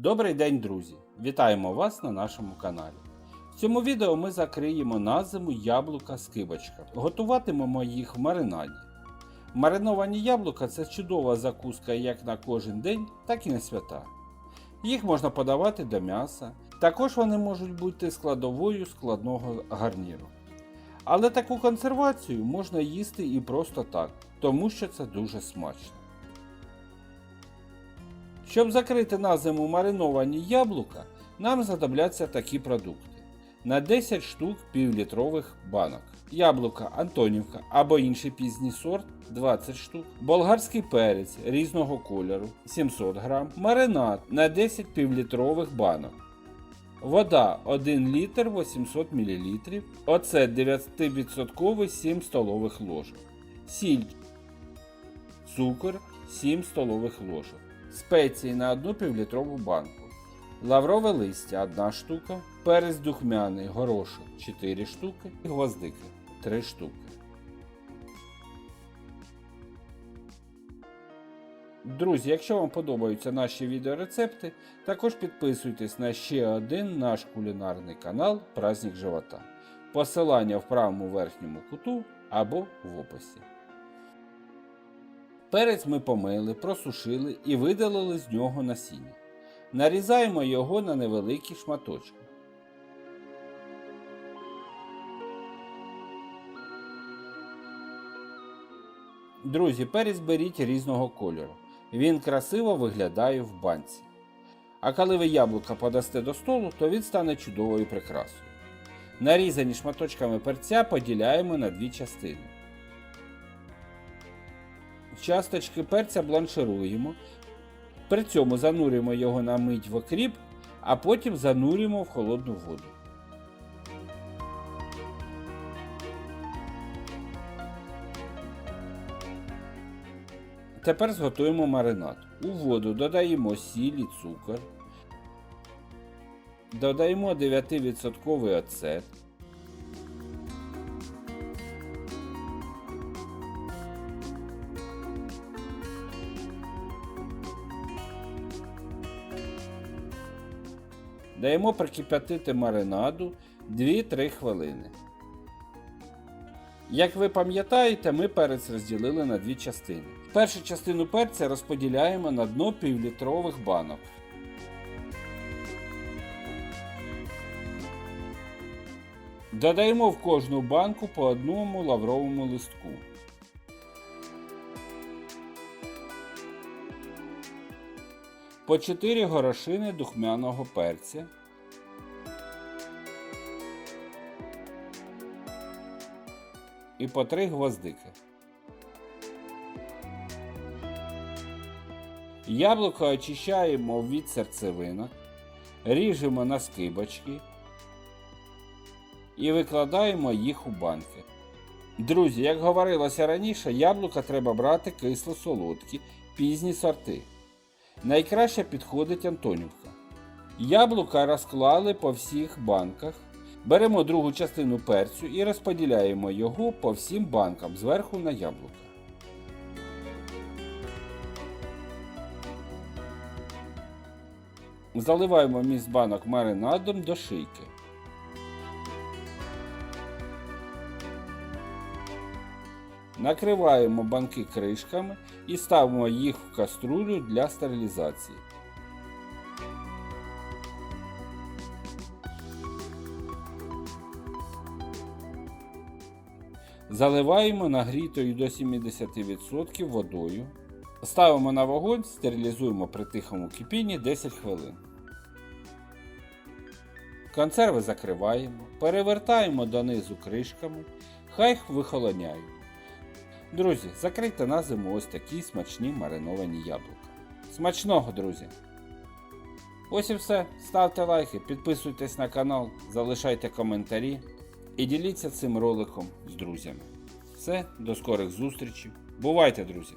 Добрий день, друзі! Вітаємо вас на нашому каналі. В цьому відео ми закриємо на зиму яблука з кибочка. Готуватимемо їх в маринаді. Мариновані яблука це чудова закуска як на кожен день, так і на свята. Їх можна подавати до м'яса. Також вони можуть бути складовою складного гарніру. Але таку консервацію можна їсти і просто так, тому що це дуже смачно. Щоб закрити на зиму мариновані яблука, нам знадобляться такі продукти. На 10 штук півлітрових банок. Яблука Антонівка або інший пізній сорт 20 штук, болгарський перець різного кольору 700 г, маринад на 10 півлітрових банок. Вода 1 літр 800 мл, оцет 9% 7 столових ложок, сіль, цукор 7 столових ложок, спеції на 1 півлітрову банку, лаврове листя 1 штука, перець духмяний горошок 4 штуки, і гвоздики 3 штуки. Друзі, якщо вам подобаються наші відеорецепти, також підписуйтесь на ще один наш кулінарний канал Праздник Живота. Посилання в правому верхньому куту або в описі. Перець ми помили, просушили і видалили з нього насіння. Нарізаємо його на невеликі шматочки. Друзі, перець беріть різного кольору. Він красиво виглядає в банці. А коли ви яблука подасте до столу, то він стане чудовою прикрасою. Нарізані шматочками перця поділяємо на дві частини. Часточки перця бланшируємо. При цьому занурюємо його на мить в окріп, а потім занурюємо в холодну воду. Тепер зготуємо маринад. У воду додаємо сіль і цукор. Додаємо 9% оцет. Даємо прикип'ятити маринаду 2-3 хвилини. Як ви пам'ятаєте, ми перець розділили на дві частини. Першу частину перця розподіляємо на дно півлітрових банок. Додаємо в кожну банку по одному лавровому листку. По 4 горошини духмяного перця. І по 3 гвоздики. Яблуко очищаємо від серцевинок, ріжемо на скибочки і викладаємо їх у банки. Друзі, як говорилося раніше, яблука треба брати кисло-солодкі, пізні сорти. Найкраще підходить Антонівка. Яблука розклали по всіх банках. Беремо другу частину перцю і розподіляємо його по всім банкам зверху на яблука. Заливаємо міст банок маринадом до шийки. Накриваємо банки кришками і ставимо їх в каструлю для стерилізації. Заливаємо нагрітою до 70% водою. Ставимо на вогонь, стерилізуємо при тихому кипінні 10 хвилин. Консерви закриваємо, перевертаємо донизу кришками, хай їх вихолоняють. Друзі, закрийте на зиму ось такі смачні мариновані яблука. Смачного, друзі! Ось і все. Ставте лайки, підписуйтесь на канал, залишайте коментарі і діліться цим роликом з друзями. Все, до скорих зустрічей. Бувайте, друзі!